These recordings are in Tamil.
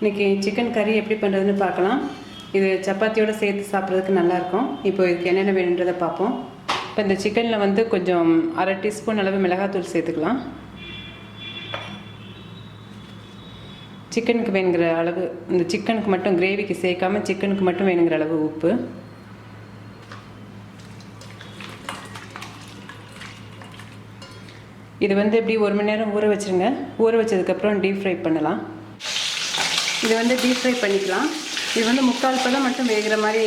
இன்றைக்கி சிக்கன் கறி எப்படி பண்ணுறதுன்னு பார்க்கலாம். இது சப்பாத்தியோடு சேர்த்து சாப்பிட்றதுக்கு நல்லாயிருக்கும். இப்போ இதுக்கு என்னென்ன வேணுன்றதை பார்ப்போம். இப்போ இந்த சிக்கனில் வந்து கொஞ்சம் அரை டீஸ்பூன் அளவு மிளகாத்தூள் சேர்த்துக்கலாம். சிக்கனுக்கு வேணுங்கிற அளவு இந்த சிக்கனுக்கு மட்டும் கிரேவிக்கு சேர்க்காமல் சிக்கனுக்கு மட்டும் வேணுங்கிற அளவு உப்பு. இது வந்து எப்படி ஒரு மணி நேரம் ஊற வச்சுருங்க. ஊற வச்சதுக்கப்புறம் டீப் ஃப்ரை பண்ணலாம். இது வந்து டீப் ஃப்ரை பண்ணிக்கலாம். இது வந்து முக்கால் பதம் மட்டும் வேகிற மாதிரி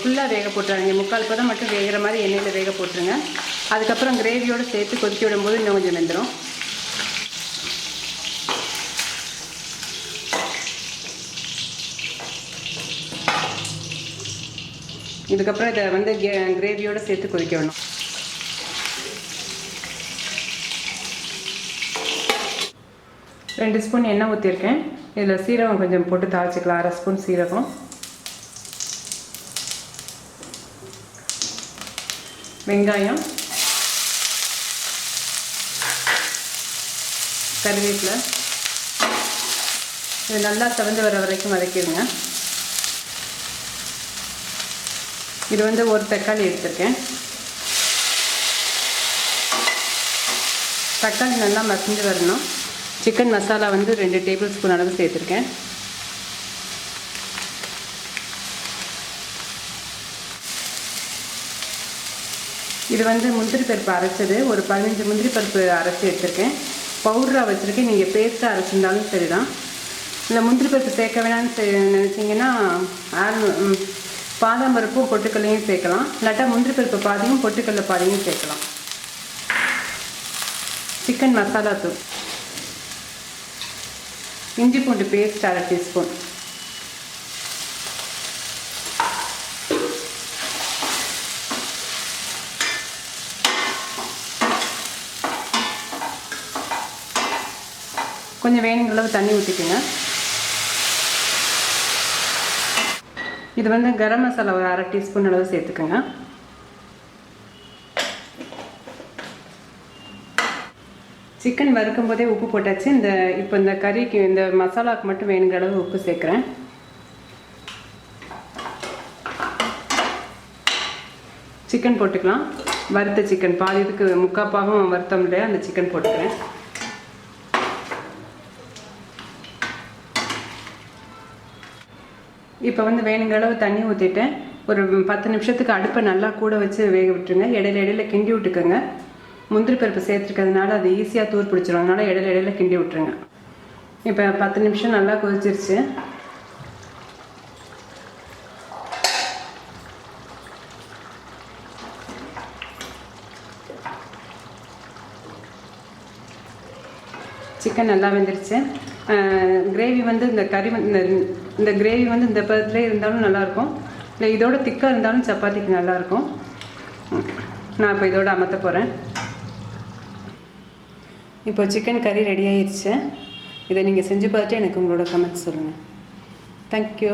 ஃபுல்லாக வேக போட்டுறாங்க முக்கால் பதம் மட்டும் வேகிற மாதிரி எண்ணெயில் வேக போட்டுருங்க. அதுக்கப்புறம் கிரேவியோடு சேர்த்து கொதிக்க விடும்போது இன்னும் கொஞ்சம் வெந்துடும் இதுக்கப்புறம் இதை வந்து கிரேவியோடு சேர்த்து கொதிக்க வேணும் ரெண்டு ஸ்பூன் எண்ணெய் ஊற்றிருக்கேன் இதில் சீரகம் கொஞ்சம் போட்டு தாளிச்சிக்கலாம். அரை ஸ்பூன் சீரகம். வெங்காயம். கருவேப்பிலை. இது நல்லா திறந்து வர வரைக்கும் வதக்கிடுங்க. இது வந்து ஒரு தக்காளி எடுத்திருக்கேன். தக்காளி நல்லா மசிஞ்சு வரணும். சிக்கன் மசாலா வந்து ரெண்டு டேபிள் ஸ்பூன் அளவு சேர்த்துருக்கேன். இது வந்து முந்திரி பருப்பு அரைச்சது. ஒரு பதினஞ்சு முந்திரி பருப்பு அரைச்சி எடுத்திருக்கேன். பவுடராக வச்சுருக்கேன். நீங்கள் பேஸ்ட்டாக அரைச்சிருந்தாலும் சரி தான் இல்லை முந்திரி பருப்பு சேர்க்க வேணாம்னு நினச்சிங்கன்னா பாதாம் பருப்பும் பொட்டுக்கல்லையும் சேர்க்கலாம். இல்லாட்டா முந்திரி பருப்பு பாதியும் பொட்டுக்கல்ல பாதியும் சேர்க்கலாம். சிக்கன் மசாலா தூள் இஞ்சி பூண்டு பேஸ்ட் அரை டீஸ்பூன் கொஞ்சம் வேணுங்கிற அளவு தண்ணி ஊற்றிக்கோங்க இது வந்து கரம் மசாலா ஒரு அரை டீஸ்பூன் அளவு சேர்த்துக்கோங்க. சிக்கன் வறுக்கும் போதே உப்பு போட்டாச்சு. இந்த இப்போ இந்த கறிக்கு இந்த மசாலாவுக்கு மட்டும் வேணுங்கிற அளவு உப்பு சேர்க்குறேன். சிக்கன் போட்டுக்கலாம். வறுத்த சிக்கன். பாதி இதுக்கு முக்கால் பாகம் வறுத்தோம் இல்லையா அந்த சிக்கன் போட்டுக்கிறேன். இப்போ வந்து வேணுங்கிற அளவு தண்ணி ஊற்றிட்டேன் ஒரு பத்து நிமிஷத்துக்கு அடுப்பை நல்லா கூட வச்சு வேக விட்டுருங்க. இடையில இடையில கிண்டி விட்டுக்கோங்க. முந்திரி பருப்பு சேர்த்துருக்கிறதுனால அது ஈஸியாக தூர் பிடிச்சிரும். அதனால் இடையில இடையில கிண்டி விட்டுருங்க. இப்போ பத்து நிமிஷம் நல்லா கொதிச்சிருச்சு. சிக்கன் நல்லா வெந்துருச்சு. கிரேவி வந்து இந்த கறி இந்த இந்த கிரேவி வந்து இந்த பதத்துலேயே இருந்தாலும் நல்லாயிருக்கும் இல்லை இதோட திக்காக இருந்தாலும் சப்பாத்திக்கு நல்லாயிருக்கும் நான் இப்போ இதோட அமர்த்த போகிறேன் இப்போ சிக்கன் கறி ரெடி ஆயிடுச்சு இதை நீங்கள் செஞ்சு பார்த்துட்டு எனக்கு உங்களோட கமெண்ட்ஸ் சொல்லுங்கள் தேங்க்யூ